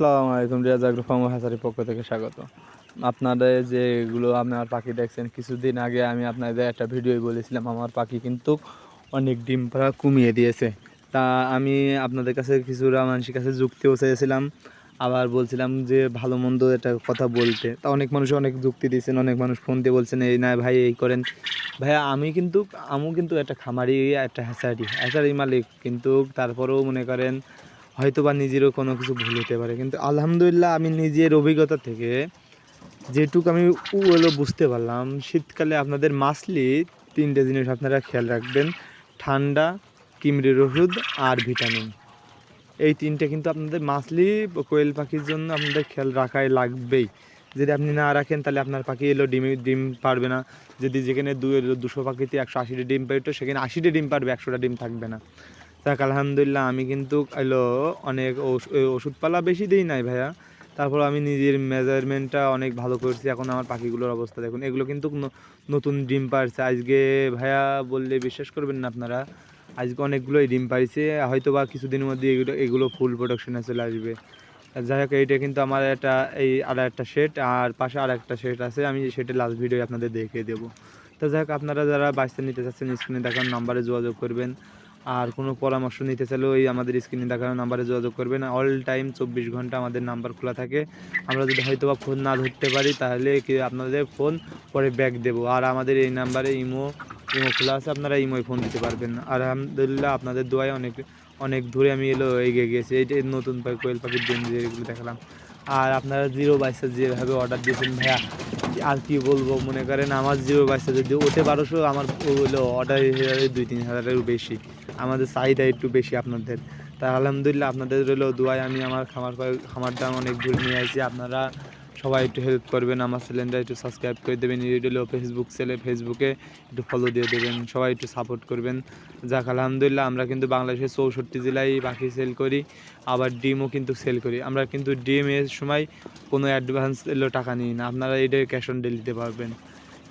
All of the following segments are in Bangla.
আসসালামু আলাইকুম রিয়াজ আগ্রো হাসারির পক্ষ থেকে স্বাগত। আপনাদের যেগুলো আপনার পাখি দেখছেন, কিছুদিন আগে আমি আপনাদের একটা ভিডিও বলেছিলাম, আমার পাখি কিন্তু অনেক ডিম পাড়া কমিয়ে দিয়েছে। তা আমি আপনাদের কাছে কিছুটা মানুষের কাছে যুক্তিও চেয়েছিলাম, আবার বলছিলাম যে ভালো মন্দ এটা কথা বলতে। তা অনেক মানুষ অনেক যুক্তি দিয়েছেন, অনেক মানুষ ফোন দিয়ে বলছেন, এই না ভাই, এই করেন। ভাইয়া, আমি কিন্তু, আমিও কিন্তু একটা খামারি, একটা হ্যাচারি। হ্যাচারি মালিক, কিন্তু তারপরেও মনে করেন হয়তো বা নিজেরও কোনো কিছু ভুল হতে পারে। কিন্তু আলহামদুলিল্লাহ আমি নিজের অভিজ্ঞতা থেকে যেটুকু আমি হলো বুঝতে পারলাম, শীতকালে আপনাদের মাসলি তিনটে জিনিস আপনারা খেয়াল রাখবেন, ঠান্ডা কিমরির ওষুধ আর ভিটামিন। এই তিনটে কিন্তু আপনাদের মাসলি কোয়েল পাখির জন্য আপনাদের খেয়াল রাখাই লাগবেই। যদি আপনি না রাখেন তাহলে আপনার পাখি এলো ডিম ডিম পারবে না। যদি যেখানে দু, দুশো পাখিতে একশো আশিটা ডিম পাইতো সেখানে আশিটা ডিম পারবে, একশোটা ডিম থাকবে না। যাক আলহামদুলিল্লাহ, আমি কিন্তু এলো অনেক ওষুধপালা বেশি দিই নাই ভাইয়া। তারপর আমি নিজের মেজারমেন্টটা অনেক ভালো করছি। এখন আমার পাখিগুলোর অবস্থা দেখুন। এগুলো কিন্তু নতুন ডিম পারছে আজকে ভাইয়া বললে বিশ্বাস করবেন না আপনারা। আজকে অনেকগুলোই ডিম পাইছে হয়তো বা কিছুদিনের মধ্যে এগুলো এগুলো ফুল প্রোডাকশনে চলে আসবে। যাই হোক, এইটা কিন্তু আমার একটা, এই আর একটা সেট আর পাশে আর একটা সেট আছে। আমি সেটা লাস্ট ভিডিও আপনাদের দেখিয়ে দেবো। তো যাই হোক, আপনারা যারা বাঁচতে নিতে চাচ্ছেন স্ক্রিনে দেখানো নাম্বারে যোগাযোগ করবেন। আর কোনো পরামর্শ নিতে চাইলেও এই আমাদের স্ক্রিনে দেখানো নাম্বারে যোগাযোগ করবেন। অল টাইম চব্বিশ ঘণ্টা আমাদের নাম্বার খোলা থাকে। আমরা যদি হয়তো বা ফোন না ধরতে পারি, তাহলে কি আপনাদের ফোন পরে ব্যাক দেবো। আর আমাদের এই নাম্বারে ইমো ইমো খোলা আছে, আপনারা ইমোয় ফোন দিতে পারবেন। আলহামদুলিল্লাহ আপনাদের দোয়ায় অনেক অনেক দূরে আমি এলো, এগিয়ে গেছি এই নতুন কোয়েল পাখির ডিম যেগুলো দেখালাম। আর আপনারা জিরো বাইসে যেভাবে অর্ডার দিয়েছেন ভাইয়া আর কি বলব, মনে করেন আমার জিরো বাইসে যদি ওঠে বারোশো, আমার হলো অর্ডার দুই তিন হাজারেরও বেশি। আমাদের চাহিদা একটু বেশি আপনাদের। তা আলহামদুলিল্লাহ, আপনাদের রইল দোয়ায় আমি আমার খামার খামারটা অনেক দূর নিয়ে আসি। আপনারা সবাই একটু হেল্প করবেন, আমার চ্যানেলটা একটু সাবস্ক্রাইব করে দেবেন ইউটিউবে ফেসবুক চ্যানেল ফেসবুকে একটু ফলো দিয়ে দেবেন, সবাই একটু সাপোর্ট করবেন। যাক, আলহামদুলিল্লাহ, আমরা কিন্তু বাংলাদেশের চৌষট্টি জেলায় পাখি সেল করি, আবার ডিমও কিন্তু সেল করি। আমরা কিন্তু ডিমের সময় কোনো অ্যাডভান্স এলো টাকা নিই না, আপনারা এটা ক্যাশ অন ডেলিতে পারবেন।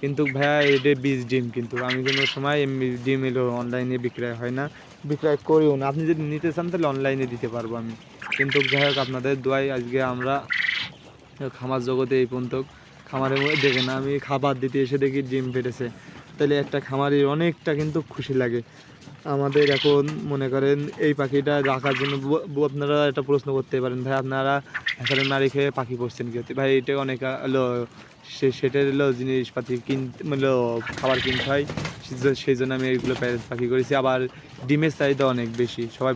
কিন্তু ভাইয়া এটা বীজ ডিম কিন্তু, আমি কোনো সময় এমনি ডিম এলো অনলাইনে বিক্রয় হয় না, বিক্রয় করিও না। আপনি যদি নিতে চান তাহলে অনলাইনে দিতে পারব আমি। কিন্তু যাই হোক, আপনাদের দোয়াই আজকে আমরা খামার জগতে এই পর্যন্ত খামারের মধ্যে দেখে না, আমি খাবার দিতে এসে দেখি ডিম ফেটেছে। তাহলে একটা খামারের অনেকটা কিন্তু খুশি লাগে। আমাদের এখন মনে করেন এই পাখিটা রাখার জন্য আপনারা একটা প্রশ্ন করতে পারেন, ভাই আপনারা এখানে নারী খেয়ে পাখি করছেন কি ভাই, এটা অনেক হলো সে সেটার হলো জিনিসপাতি কিনতে হলো খাবার কিনতে হয়। সেই সেই জন্য আমি এইগুলো প্যারেন্ট পাখি করেছি। আবার ডিমের চাহিদা অনেক বেশি। সবাই